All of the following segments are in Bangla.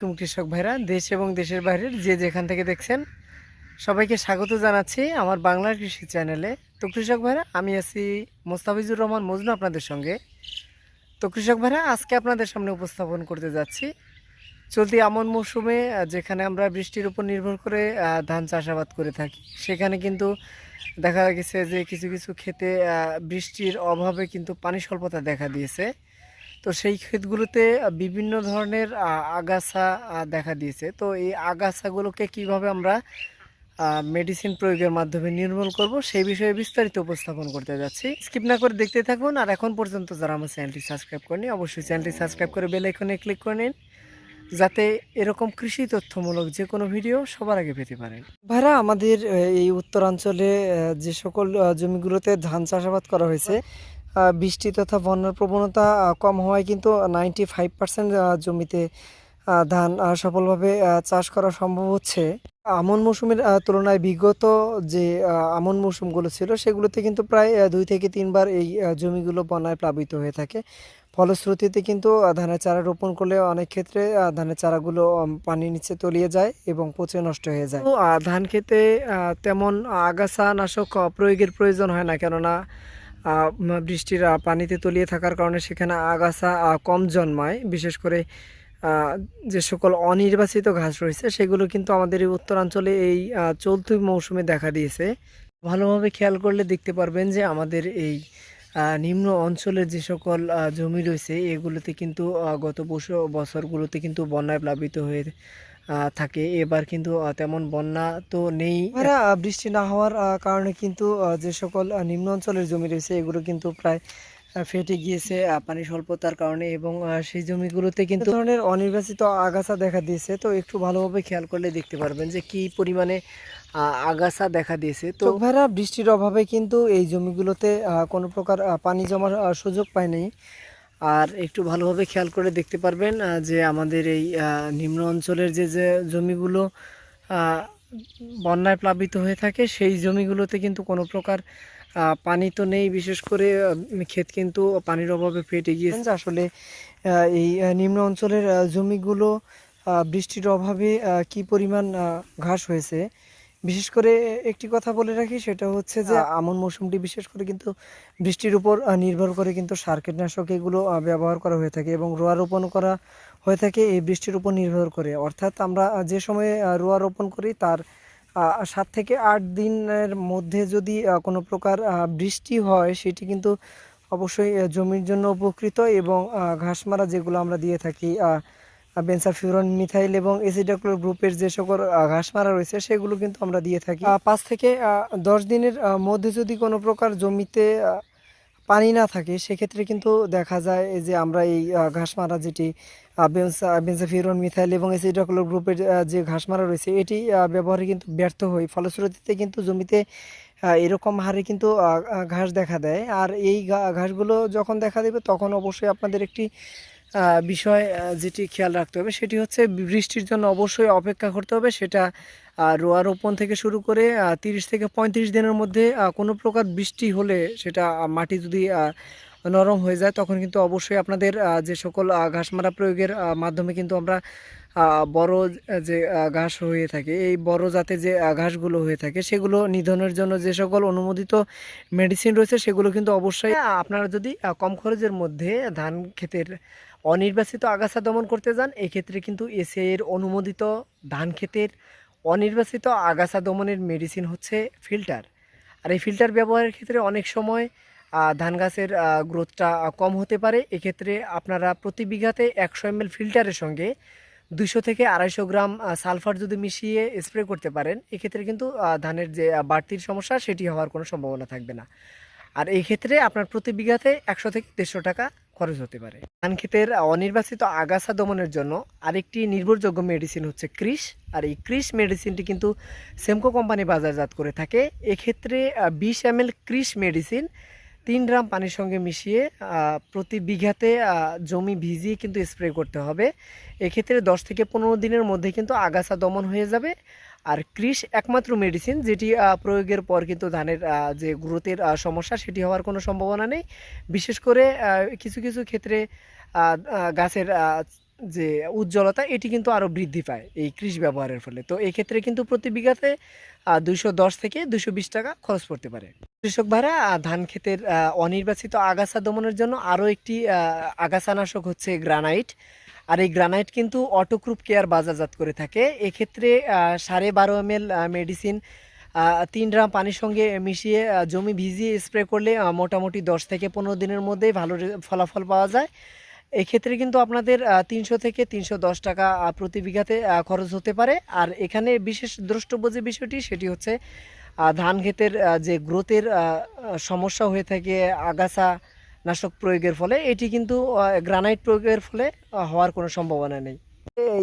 তুমি কৃষক ভাইরা, দেশ এবং দেশের বাইরের যে যেখান থেকে দেখছেন, সবাইকে স্বাগত জানাচ্ছি আমার বাংলার কৃষি চ্যানেলে। তো কৃষক ভাইরা, আমি আছি মোস্তাফিজুর রহমান মজনু আপনাদের সঙ্গে। তো কৃষক ভাইরা, আজকে আপনাদের সামনে উপস্থাপন করতে যাচ্ছি। চলতি আমন মৌসুমে যেখানে আমরা বৃষ্টির উপর নির্ভর করে ধান চাষাবাদ করে থাকি, সেখানে কিন্তু দেখা গেছে যে কিছু কিছু ক্ষেতে বৃষ্টির অভাবে কিন্তু পানি স্বল্পতা দেখা দিয়েছে। তো সেই ক্ষেতগুলোতে বিভিন্ন ধরনের আগাছা দেখা দিয়েছে। তো এই আগাছাগুলোকে কীভাবে আমরা মেডিসিন প্রয়োগের মাধ্যমে নির্মূল করব, সেই বিষয়ে বিস্তারিত উপস্থাপন করতে যাচ্ছি। স্কিপ না করে দেখতে থাকুন, আর এখন পর্যন্ত যারা আমার চ্যানেলটি সাবস্ক্রাইব করেনি অবশ্যই চ্যানেলটি সাবস্ক্রাইব করে বেল ক্লিক করে নিন, যাতে এরকম কৃষি তথ্যমূলক যে কোনো ভিডিও সবার আগে পেতে পারেন। ভাইরা, আমাদের এই উত্তরাঞ্চলে যে সকল জমিগুলোতে ধান চাষাবাদ করা হয়েছে বৃষ্টি তথা বন্যার প্রবণতা কম হওয়ায় কিন্তু নাইনটি ফাইভ পার্সেন্ট জমিতে ধান সফলভাবে চাষ করা সম্ভব হচ্ছে। আমন মৌসুমের তুলনায় বিগত যে আমন মৌসুমগুলো ছিল, সেগুলোতে কিন্তু প্রায় দুই থেকে তিনবার এই জমিগুলো বন্যায় প্লাবিত হয়ে থাকে। ফলশ্রুতিতে কিন্তু ধানের চারা রোপণ করলে অনেক ক্ষেত্রে ধানের চারাগুলো পানির নিচে তলিয়ে যায় এবং পচে নষ্ট হয়ে যায়। ধান খেতে তেমন আগাছা নাশক প্রয়োগের প্রয়োজন হয় না, কেননা বৃষ্টির পানিতে তলিয়ে থাকার কারণে সেখানে আগাছা কম জন্মায়। বিশেষ করে যে সকল অনির্বাচিত ঘাস রয়েছে, সেগুলো কিন্তু আমাদের এই উত্তরাঞ্চলে এই চলতি মৌসুমে দেখা দিয়েছে। ভালোভাবে খেয়াল করলে দেখতে পারবেন যে আমাদের এই নিম্ন অঞ্চলের যে সকল জমি রয়েছে, এগুলোতে কিন্তু গত বছর বছরগুলোতে কিন্তু বন্যায় প্লাবিত হয়ে থাকে। এবার কিন্তু তেমন বন্যা তো নেই। বৃষ্টি না হওয়ার কারণে কিন্তু যে সকল নিম্ন অঞ্চলের জমি রয়েছে এগুলো কিন্তু প্রায় ফেটে গিয়েছে পানি স্বল্পতার কারণে এবং সেই জমিগুলোতে কিন্তু ধরনের অনির্বাচিত আগাছা দেখা দিয়েছে। তো একটু ভালোভাবে খেয়াল করলে দেখতে পারবেন যে কি পরিমাণে আগাছা দেখা দিয়েছে। তো ভাইরা বৃষ্টির অভাবে কিন্তু এই জমিগুলোতে কোনো প্রকার পানি জমার সুযোগ পায়নি আর একটু ভালোভাবে খেয়াল করে দেখতে পারবেন যে আমাদের এই নিম্ন অঞ্চলের যে যে জমিগুলো বন্যায় প্লাবিত হয়ে থাকে, সেই জমিগুলোতে কিন্তু কোনো প্রকার পানি তো নেই। বিশেষ করে ক্ষেত কিন্তু পানির অভাবে ফেটে গিয়েছে। আসলে এই নিম্ন অঞ্চলের জমিগুলো বৃষ্টির অভাবে কি পরিমাণ ঘাস হয়েছে বিশেষ করে একটি কথা বলে রাখি সেটা হচ্ছে যে আমন মৌসুমটি বিশেষ করে কিন্তু বৃষ্টির উপর নির্ভর করে কিন্তু সার কীটনাশক এগুলো ব্যবহার করা হয়ে থাকে এবং রোয়া রোপণ করা হয়ে থাকে এই বৃষ্টির উপর নির্ভর করে। অর্থাৎ আমরা যে সময়ে রোয়া রোপণ করি তার সাত থেকে আট দিনের মধ্যে যদি কোনো প্রকার বৃষ্টি হয় সেটি কিন্তু অবশ্যই জমির জন্য উপকৃত এবং ঘাস মারা যেগুলো আমরা দিয়ে থাকি বেনসাফিউরন, মিথাইল এবং এসিডাক্লোর গ্রুপের যে সকল ঘাস মারা রয়েছে, সেগুলো কিন্তু আমরা দিয়ে থাকি। পাঁচ থেকে দশ দিনের মধ্যে যদি কোনো প্রকার জমিতে পানি না থাকে, সেক্ষেত্রে কিন্তু দেখা যায় যে আমরা এই ঘাস মারা যেটি বেনসাফিউরন, মিথাইল এবং এসিডাক্লোর গ্রুপের যে ঘাস মারা রয়েছে, এটি ব্যবহারে কিন্তু ব্যর্থ হই ফলশ্রুতিতে কিন্তু জমিতে এরকম হারে কিন্তু ঘাস দেখা দেয়। আর এই ঘাসগুলো যখন দেখা দেবে, তখন অবশ্যই আপনাদের একটি বিষয় যেটি খেয়াল রাখতে হবে সেটি হচ্ছে বৃষ্টির জন্য অবশ্যই অপেক্ষা করতে হবে। সেটা রোয়া রোপণ থেকে শুরু করে তিরিশ থেকে পঁয়ত্রিশ দিনের মধ্যে কোনো প্রকার বৃষ্টি হলে সেটা মাটি যদি নরম হয়ে যায়, তখন কিন্তু অবশ্যই আপনাদের যে সকল ঘাসমারা ঘাস মারা প্রয়োগের মাধ্যমে কিন্তু আমরা বড় যে ঘাস হয়ে থাকে, এই বড় জাতে যে ঘাসগুলো হয়ে থাকে, সেগুলো নিধনের জন্য যে সকল অনুমোদিত মেডিসিন রয়েছে, সেগুলো কিন্তু অবশ্যই আপনারা যদি কম খরচের মধ্যে ধান ক্ষেতের অনির্বাচিত আগাছা দমন করতে যান, এক্ষেত্রে কিন্তু এসিআই এর অনুমোদিত ধান ক্ষেতের অনির্বাচিত আগাছা দমনের মেডিসিন হচ্ছে ফিল্টার আর এই ফিল্টার ব্যবহারের ক্ষেত্রে অনেক সময় ধান গাছের গ্রোথটা কম হতে পারে। এক্ষেত্রে আপনারা প্রতি বিঘাতে একশো এম ফিল্টারের সঙ্গে দুইশো থেকে আড়াইশো গ্রাম সালফার যদি মিশিয়ে স্প্রে করতে পারেন, এক্ষেত্রে কিন্তু ধানের যে বাড়তির সমস্যা, সেটি হওয়ার কোনো সম্ভাবনা থাকবে না। আর এই ক্ষেত্রে আপনার প্রতি বিঘাতে একশো থেকে দেড়শো টাকা খরচ হতে পারে। ধান ক্ষেতের অনির্বাচিত আগাছা দমনের জন্য আরেকটি নির্ভরযোগ্য মেডিসিন হচ্ছে ক্রিস। আর এই ক্রিস মেডিসিনটি কিন্তু সেমকো কোম্পানি বাজারজাত করে থাকে। এক্ষেত্রে বিশ এম এল ক্রিস মেডিসিন তিন গ্রাম পানির সঙ্গে মিশিয়ে প্রতি বিঘাতে জমি ভিজিয়ে কিন্তু স্প্রে করতে হবে। এক্ষেত্রে দশ থেকে পনেরো দিনের মধ্যে কিন্তু আগাছা দমন হয়ে যাবে। আর কৃষ একমাত্র মেডিসিন যেটি প্রয়োগের পর কিন্তু ধানের যে গ্রোথের সমস্যা সেটি হওয়ার কোনো সম্ভাবনা নেই। বিশেষ করে কিছু কিছু ক্ষেত্রে গাছের যে উজ্জ্বলতা, এটি কিন্তু আরও বৃদ্ধি পায় এই কৃষি ব্যবহারের ফলে। তো এক্ষেত্রে কিন্তু প্রতি বিঘাতে দুইশো দশ থেকে দুশো বিশ টাকা খরচ পড়তে পারে। কৃষক ভাড়া ধান ক্ষেতের অনির্বাচিত আগাছা দমনের জন্য আরও একটি আগাছানাশক হচ্ছে গ্রানাইট। আর এই গ্রানাইট কিন্তু অটোক্রুপ কেয়ার বাজারজাত করে থাকে। এক্ষেত্রে সাড়ে বারো এম মেডিসিন তিন ড্রাম পানির সঙ্গে মিশিয়ে জমি ভিজিয়ে স্প্রে করলে মোটামুটি দশ থেকে পনেরো দিনের মধ্যেই ভালো ফলাফল পাওয়া যায়। এক্ষেত্রে কিন্তু আপনাদের তিনশো থেকে তিনশো দশ টাকা প্রতি বিঘাতে খরচ হতে পারে। আর এখানে বিশেষ দ্রষ্টব্য যে বিষয়টি, সেটি হচ্ছে ধান ক্ষেতের যে গ্রোথের সমস্যা হয়ে থাকে, আগাছা নাশক প্রয়োগের ফলে, এটি কিন্তু গ্রানাইট প্রয়োগের ফলে হওয়ার কোনো সম্ভাবনা নেই।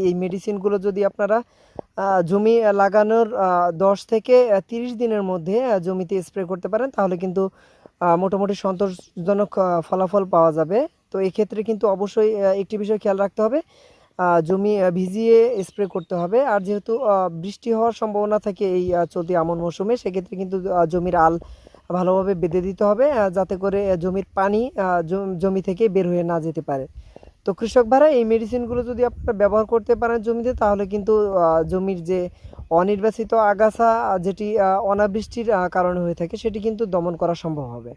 এই মেডিসিনগুলো যদি আপনারা জমি লাগানোর দশ থেকে তিরিশ দিনের মধ্যে জমিতে স্প্রে করতে পারেন, তাহলে কিন্তু মোটামুটি সন্তোষজনক ফলাফল পাওয়া যাবে। তো এক্ষেত্রে কিন্তু অবশ্যই একটি বিষয় খেয়াল রাখতে হবে জমি ভিজিয়ে স্প্রে করতে হবে। আর যেহেতু বৃষ্টি হওয়ার সম্ভাবনা থাকে এই চলতি আমন মৌসুমে, সেক্ষেত্রে কিন্তু জমির আল ভালোভাবে বেঁধে দিতে হবে যাতে করে জমির পানি জমি থেকে বের হয়ে না যেতে পারে। তো কৃষক ভাড়া এই মেডিসিনগুলো যদি আপনারা ব্যবহার করতে পারেন জমিতে, তাহলে কিন্তু জমির যে অনির্বাচিত আগাছা যেটি অনাবৃষ্টির কারণে হয়ে থাকে, সেটি কিন্তু দমন করা সম্ভব হবে।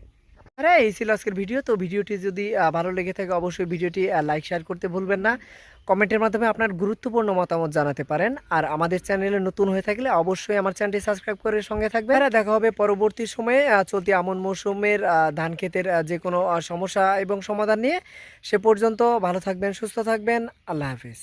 আরে, এই ছিল আজকের ভিডিও। তো ভিডিওটি যদি ভালো লেগে থাকে, অবশ্যই ভিডিওটি লাইক শেয়ার করতে ভুলবেন না। কমেন্টের মাধ্যমে আপনার গুরুত্বপূর্ণ মতামত জানাতে পারেন। আর আমাদের চ্যানেলে নতুন হয়ে থাকলে অবশ্যই আমার চ্যানেলটি সাবস্ক্রাইব করে সঙ্গে থাকবে আর, দেখা হবে পরবর্তী সময়ে চলতি আমন মৌসুমের ধান ক্ষেতের যে কোনো সমস্যা এবং সমাধান নিয়ে। সে পর্যন্ত ভালো থাকবেন, সুস্থ থাকবেন। আল্লাহ হাফিজ।